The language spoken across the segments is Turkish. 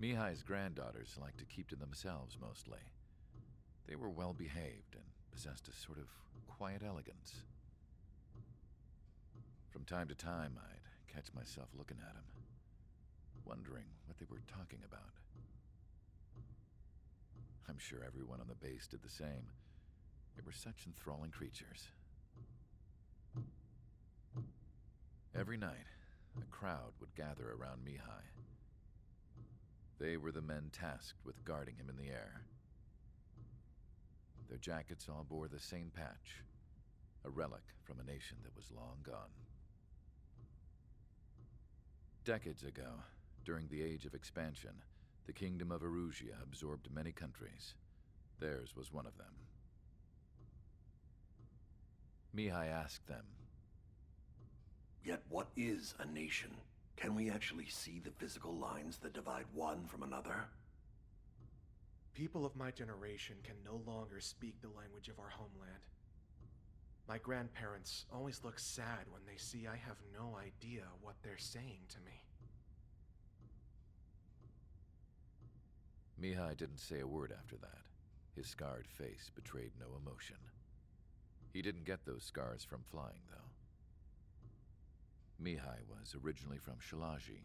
Mihai's granddaughters liked to keep to themselves mostly. They were well behaved and possessed a sort of quiet elegance. From time to time, I'd catch myself looking at them, wondering what they were talking about. I'm sure everyone on the base did the same. They were such enthralling creatures. Every night, a crowd would gather around Mihai. They were the men tasked with guarding him in the air. Their jackets all bore the same patch, a relic from a nation that was long gone. Decades ago, during the Age of Expansion, the Kingdom of Erusia absorbed many countries. Theirs was one of them. Mihai asked them, Yet what is a nation? Can we actually see the physical lines that divide one from another? People of my generation can no longer speak the language of our homeland. My grandparents always look sad when they see I have no idea what they're saying to me. Mihai didn't say a word after that. His scarred face betrayed no emotion. He didn't get those scars from flying, though. Mihai was originally from Shalaji.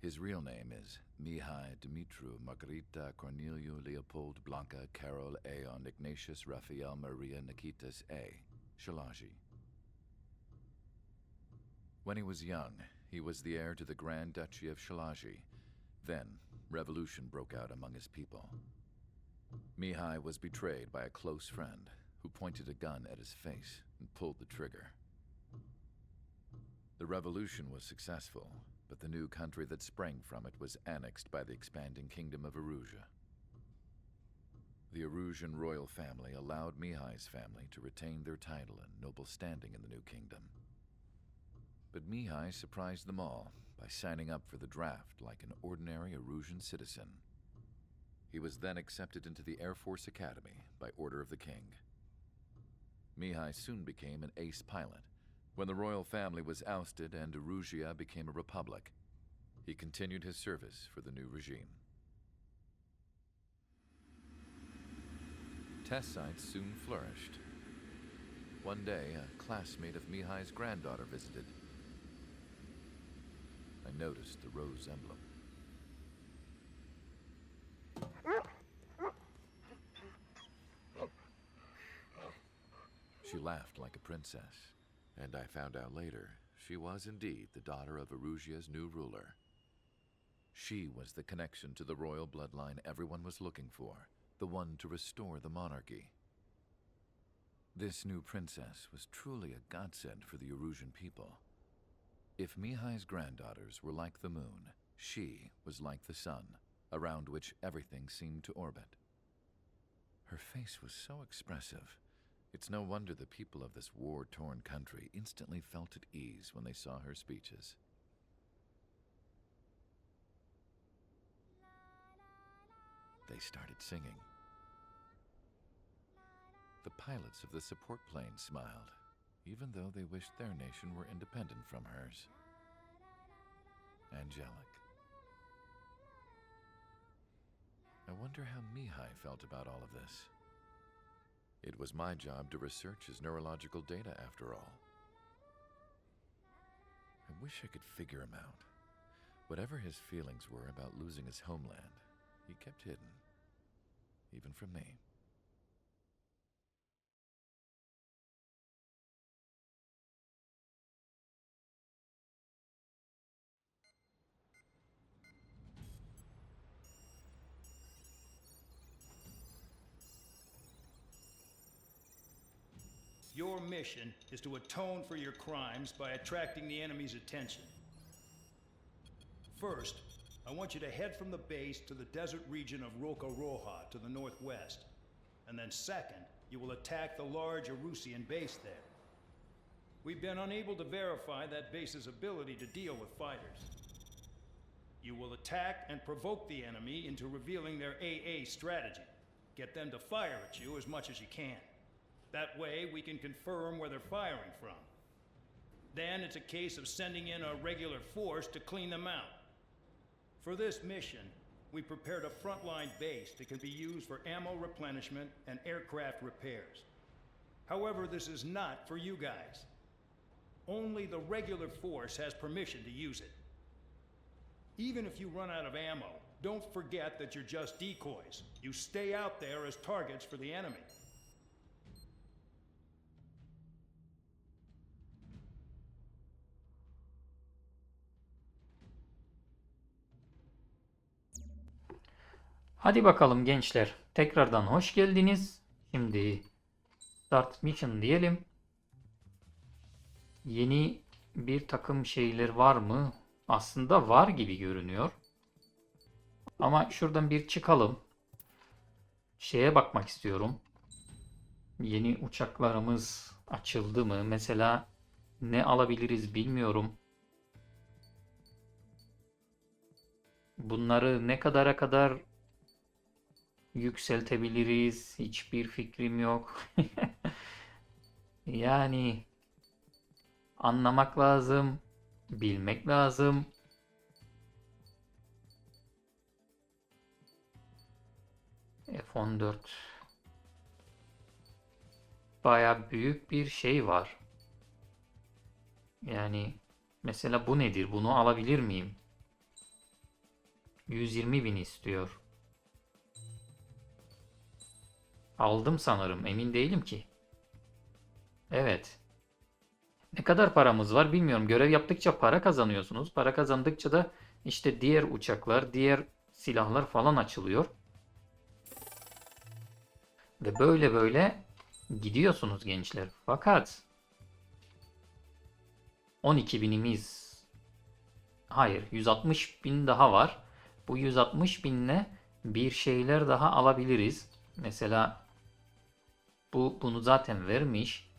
His real name is Mihai Dimitru Margarita Corneliu Leopold Blanca Carol Aon Ignatius Raphael Maria Nikitas A. Shalaji. When he was young, he was the heir to the Grand Duchy of Shalaji. Then, revolution broke out among his people. Mihai was betrayed by a close friend who pointed a gun at his face and pulled the trigger. The revolution was successful, but the new country that sprang from it was annexed by the expanding kingdom of Erusia. The Erusian royal family allowed Mihai's family to retain their title and noble standing in the new kingdom. But Mihai surprised them all by signing up for the draft like an ordinary Erusian citizen. He was then accepted into the Air Force Academy by order of the king. Mihai soon became an ace pilot. When the royal family was ousted and Erusia became a republic, he continued his service for the new regime. Test sites soon flourished. One day, a classmate of Mihai's granddaughter visited. I noticed the rose emblem. She laughed like a princess, and I found out later she was indeed the daughter of Erusia's new ruler. She was the connection to the royal bloodline everyone was looking for, the one to restore the monarchy. This new princess was truly a godsend for the Erusian people. If Mihai's granddaughters were like the moon, she was like the sun, around which everything seemed to orbit. Her face was so expressive. It's no wonder the people of this war torn country instantly felt at ease when they saw her speeches. They started singing. The pilots of the support plane smiled, even though they wished their nation were independent from hers. Angelic. I wonder how Mihai felt about all of this. It was my job to research his neurological data after all. I wish I could figure him out. Whatever his feelings were about losing his homeland, he kept hidden, even from me. Mission is to atone for your crimes by attracting the enemy's attention. First, I want you to head from the base to the desert region of Roca Roja to the northwest. And then second, you will attack the large Arusian base there. We've been unable to verify that base's ability to deal with fighters. You will attack and provoke the enemy into revealing their AA strategy. Get them to fire at you as much as you can. That way, we can confirm where they're firing from. Then it's a case of sending in a regular force to clean them out. For this mission, we prepared a frontline base that can be used for ammo replenishment and aircraft repairs. However, this is not for you guys. Only the regular force has permission to use it. Even if you run out of ammo, don't forget that you're just decoys. You stay out there as targets for the enemy. Hadi bakalım gençler. Tekrardan hoş geldiniz. Şimdi Start Mission diyelim. Yeni bir takım şeyler var mı? Aslında var gibi görünüyor. Ama şuradan bir çıkalım. Şeye bakmak istiyorum. Yeni uçaklarımız açıldı mı? Mesela ne alabiliriz bilmiyorum. Bunları ne kadara kadar yükseltebiliriz? Hiçbir fikrim yok. Yani anlamak lazım, bilmek lazım. F14 Baya büyük bir şey var. Yani mesela bu nedir? Bunu alabilir miyim? 120 bin istiyor. Aldım sanırım. Emin değilim ki. Evet. Ne kadar paramız var bilmiyorum. Görev yaptıkça para kazanıyorsunuz. Para kazandıkça da işte diğer uçaklar, diğer silahlar falan açılıyor. Ve böyle böyle gidiyorsunuz gençler. Fakat 12 binimiz hayır 160 bin daha var. Bu 160 binle bir şeyler daha alabiliriz. Mesela bu bunu zaten vermiş.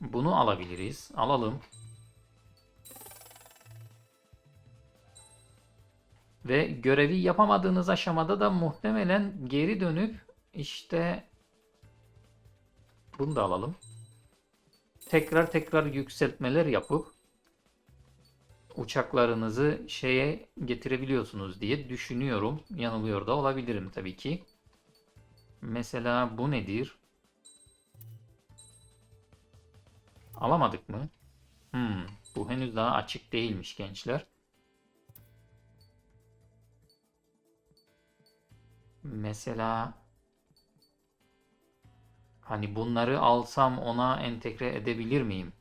Bunu alabiliriz. Alalım. Ve görevi yapamadığınız aşamada da muhtemelen geri dönüp işte bunu da alalım. Tekrar tekrar yükseltmeler yapıp uçaklarınızı şeye getirebiliyorsunuz diye düşünüyorum. Yanılıyor da olabilirim tabii ki. Mesela bu nedir? Alamadık mı? Hmm, bu henüz daha açık değilmiş gençler. Mesela hani bunları alsam ona entegre edebilir miyim?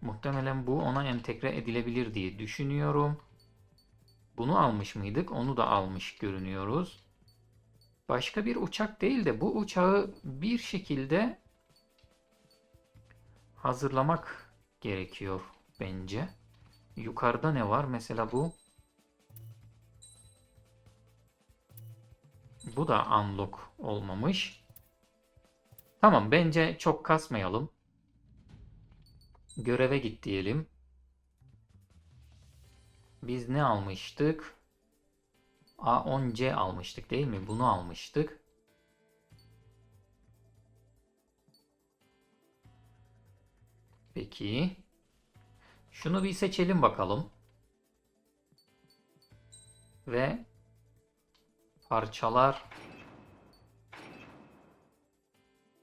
Muhtemelen bu ona entegre edilebilir diye düşünüyorum. Bunu almış mıydık? Onu da almış görünüyoruz. Başka bir uçak değil de bu uçağı bir şekilde hazırlamak gerekiyor bence. Yukarıda ne var? Mesela bu. Bu da unlock olmamış. Tamam bence çok kasmayalım. Göreve git diyelim. Biz ne almıştık? A10C almıştık değil mi? Bunu almıştık. Peki. Şunu bir seçelim bakalım. Ve parçalar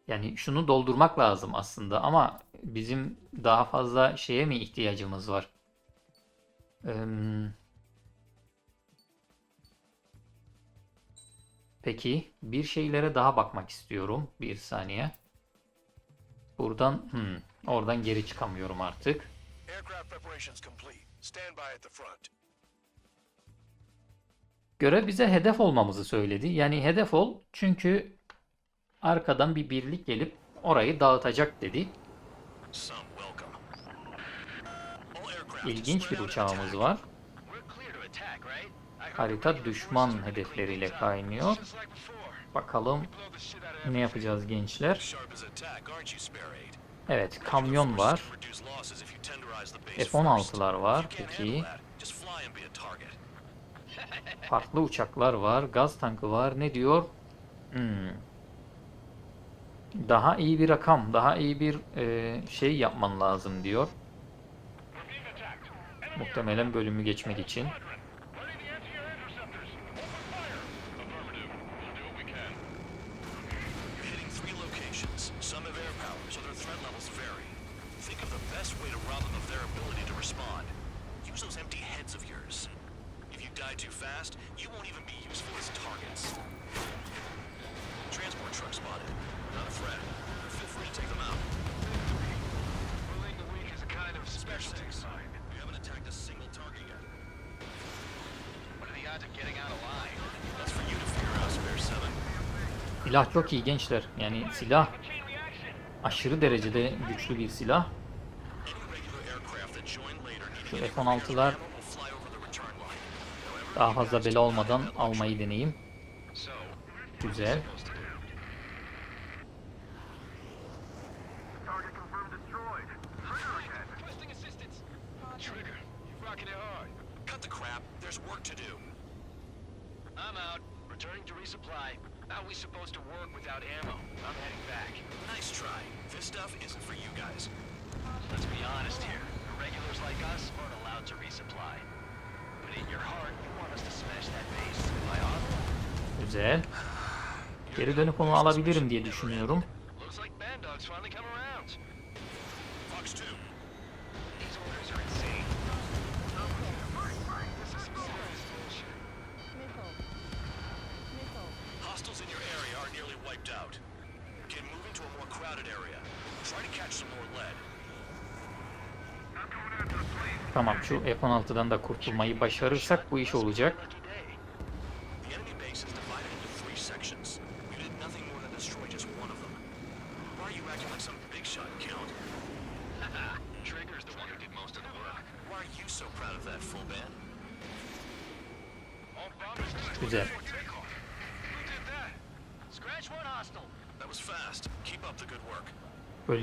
yani şunu doldurmak lazım aslında ama bizim daha fazla şeye mi ihtiyacımız var? Eee Peki bir şeylere daha bakmak istiyorum. Bir saniye. Buradan hmm, oradan geri çıkamıyorum artık. Görev bize hedef olmamızı söyledi. Yani hedef ol çünkü arkadan bir birlik gelip orayı dağıtacak dedi. İlginç bir uçağımız var. Harita düşman hedefleriyle kaynıyor. Bakalım ne yapacağız gençler. Evet kamyon var. F-16'lar var peki. Farklı uçaklar var. Gaz tankı var. Ne diyor? Hmm. Daha iyi bir rakam, daha iyi bir e, şey yapman lazım diyor. Muhtemelen bölümü geçmek için. Silah çok iyi gençler. Yani silah aşırı derecede güçlü bir silah. Şu F-16'lar daha fazla bela olmadan almayı deneyim. Güzel. alabilirim diye düşünüyorum. Tamam şu F-16'dan da kurtulmayı başarırsak bu iş olacak.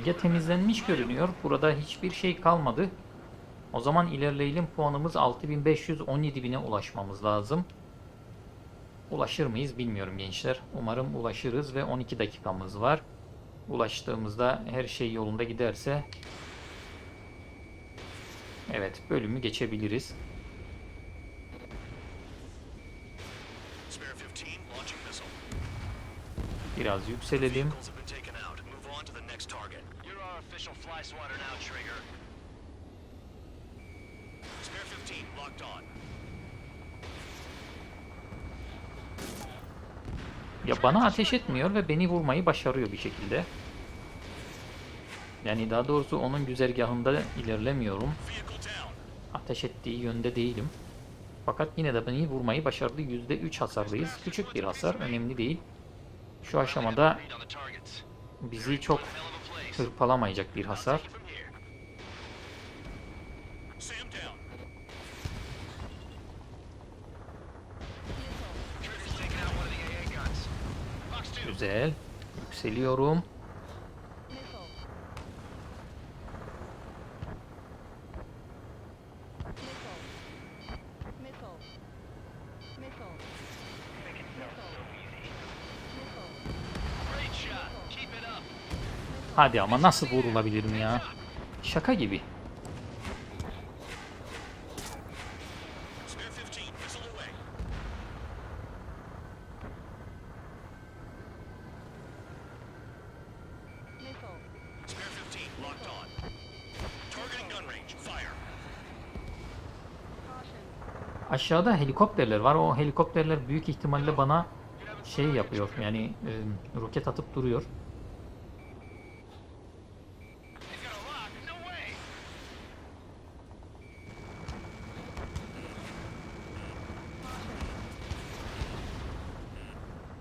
Bölge temizlenmiş görünüyor. Burada hiçbir şey kalmadı. O zaman ilerleyelim. Puanımız 6517.000'e ulaşmamız lazım. Ulaşır mıyız bilmiyorum gençler. Umarım ulaşırız ve 12 dakikamız var. Ulaştığımızda her şey yolunda giderse Evet bölümü geçebiliriz. Biraz yükselelim. Water now, Trigger. Spare 15, locked on. Ya bana ateş etmiyor ve beni vurmayı başarıyor bir şekilde. Yani daha doğrusu onun güzergahında ilerlemiyorum. Ateş ettiği yönde değilim. Fakat yine de beni vurmayı başardı. %3 hasarlıyız. Küçük bir hasar. Önemli değil. Şu aşamada bizi çok hırpalamayacak bir hasar. Güzel. Yükseliyorum. Hadi ama nasıl vurulabilirim ya? Şaka gibi. Aşağıda helikopterler var. O helikopterler büyük ihtimalle bana şey yapıyor. Yani e, roket atıp duruyor.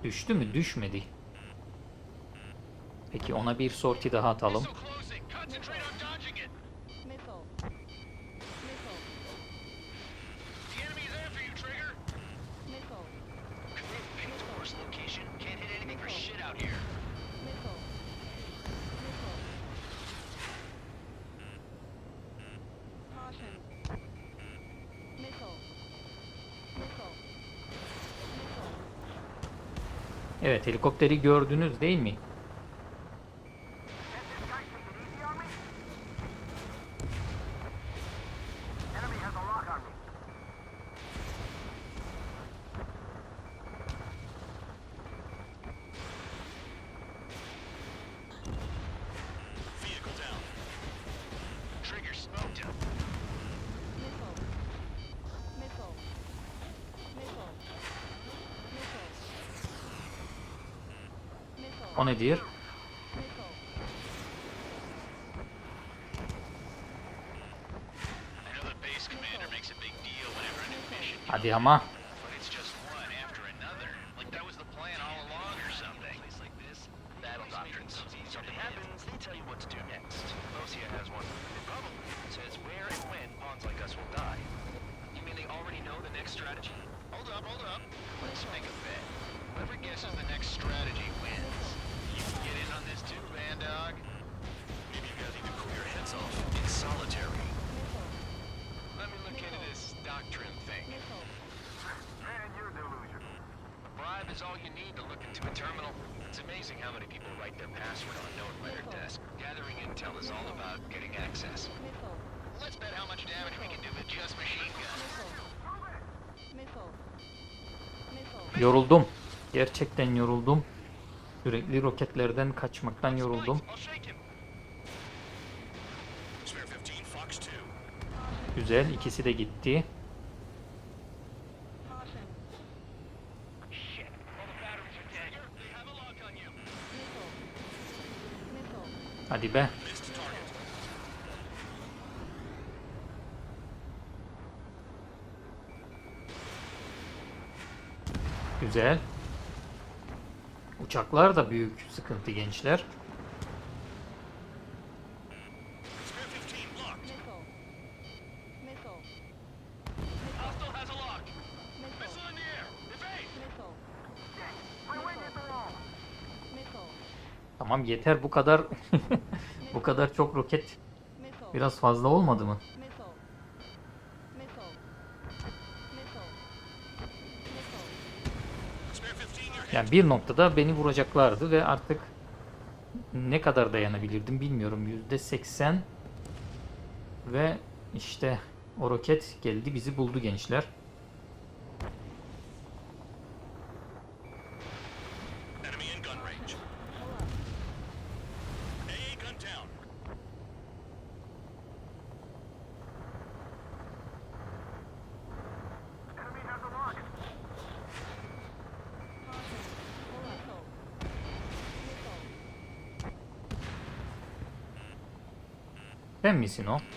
Düştü mü? Düşmedi. Peki ona bir sorti daha atalım. Evet helikopteri gördünüz değil mi? அதிகமாக yoruldum. Sürekli roketlerden kaçmaktan yoruldum. Güzel. ikisi de gitti. Hadi be. Güzel. Uçaklar da büyük sıkıntı gençler. Tamam yeter bu kadar bu kadar çok roket biraz fazla olmadı mı? Yani bir noktada beni vuracaklardı ve artık ne kadar dayanabilirdim bilmiyorum. Yüzde seksen ve işte o roket geldi bizi buldu gençler. ပြီစင်နော်။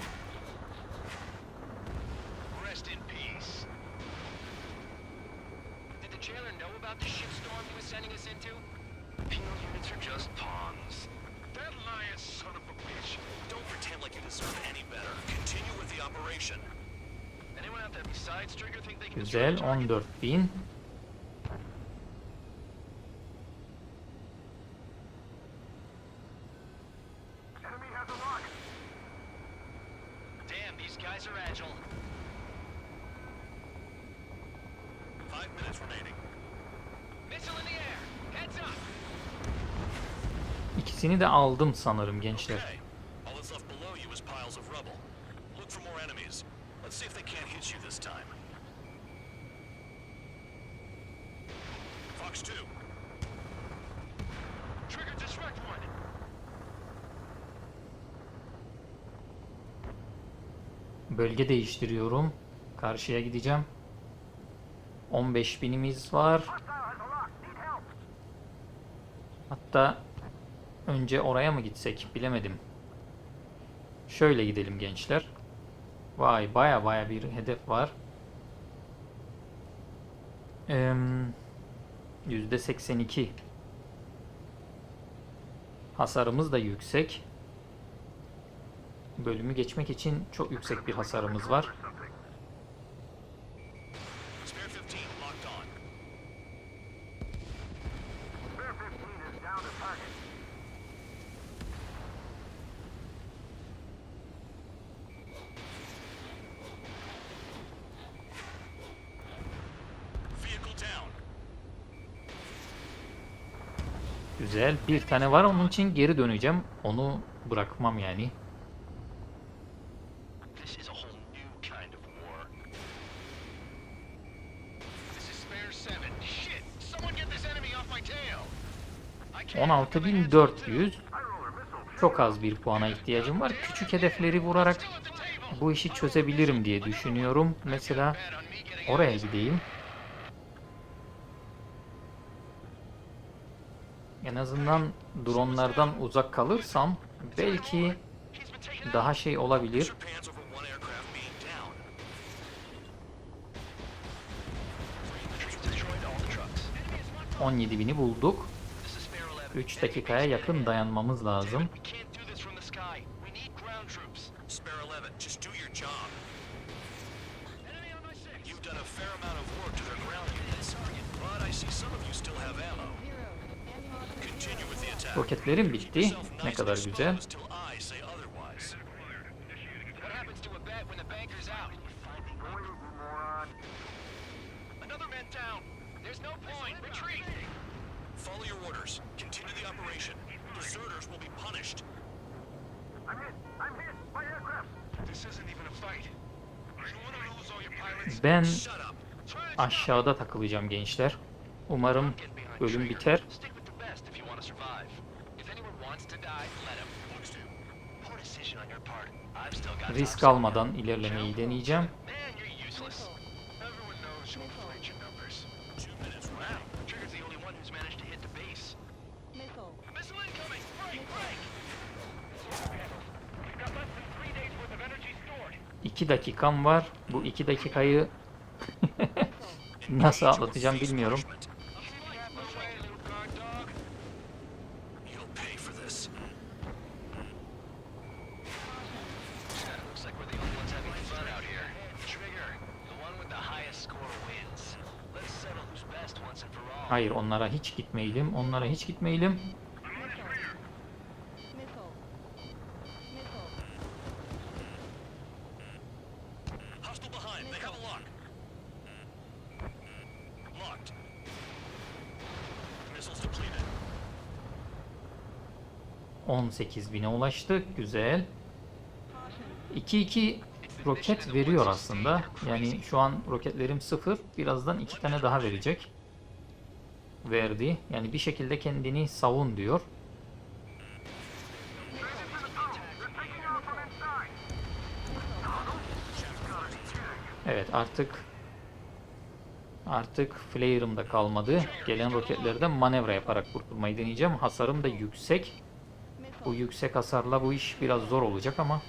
about the shitstorm he was sending us into? Penal units are just pawns. That lion son of a bitch. Don't pretend like you deserve any better. Continue with the operation. Anyone out there besides Trigger think they can... Zen on the fin? Hepsini de aldım sanırım gençler. Bölge değiştiriyorum. Karşıya gideceğim. 15 binimiz var. Hatta Önce oraya mı gitsek bilemedim. Şöyle gidelim gençler. Vay baya baya bir hedef var. Ee, %82 Hasarımız da yüksek. Bölümü geçmek için çok yüksek bir hasarımız var. Güzel. Bir tane var onun için geri döneceğim. Onu bırakmam yani. On it, too. 16400 çok az bir puana ihtiyacım var. Küçük hedefleri vurarak bu işi çözebilirim diye düşünüyorum. Mesela oraya gideyim. En azından dronlardan uzak kalırsam belki daha şey olabilir. 17.000'i bulduk. This is spare 11. 3 dakikaya yakın dayanmamız lazım. To lose all your pilots? Ben aşağıda takılacağım gençler. Umarım bölüm biter. Worth of energy stored. 2 dakikam var. Bu 2 dakikayı nasıl atlatacağım bilmiyorum. Hayır onlara hiç gitmeyelim. Onlara hiç gitmeyelim. Missiles depleted. 18.000'e ulaştık. Güzel. 2-2 roket veriyor aslında. Yani şu an roketlerim 0. Birazdan 2 tane daha verecek. Verdi. Yani bir şekilde kendini savun diyor. Evet artık artık flare'ım da kalmadı. Gelen roketlerden manevra yaparak kurtulmayı deneyeceğim. Hasarım da yüksek. Bu yüksek hasarla bu iş biraz zor olacak ama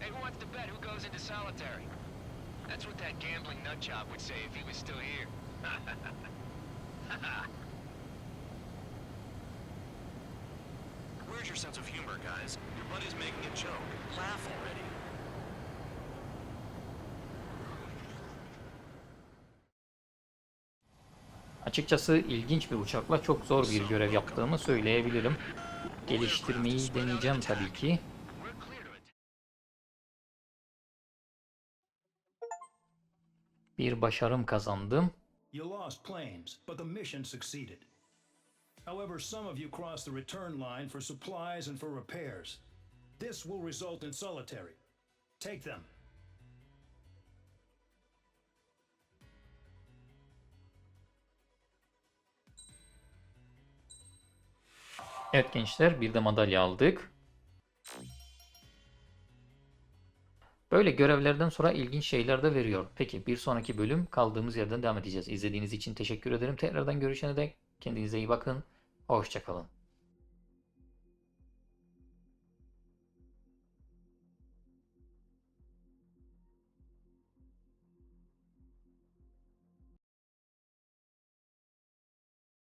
who wants to bet who goes into solitary? That's what that gambling nut would say if he was still here. Where's your sense of humor, guys? Your buddy's making a joke. Laugh already. Açıkçası ilginç bir uçakla çok zor bir görev yaptığımı söyleyebilirim. Geliştirmeyi deneyeceğim tabii ki. Bir başarım kazandım. You lost planes, but the mission succeeded. However, some of you crossed the return line for supplies and for repairs. This will result in solitary. Take them. Evet gençler bir de madalya aldık. Böyle görevlerden sonra ilginç şeyler de veriyor. Peki bir sonraki bölüm kaldığımız yerden devam edeceğiz. İzlediğiniz için teşekkür ederim. Tekrardan görüşene dek kendinize iyi bakın. Hoşçakalın.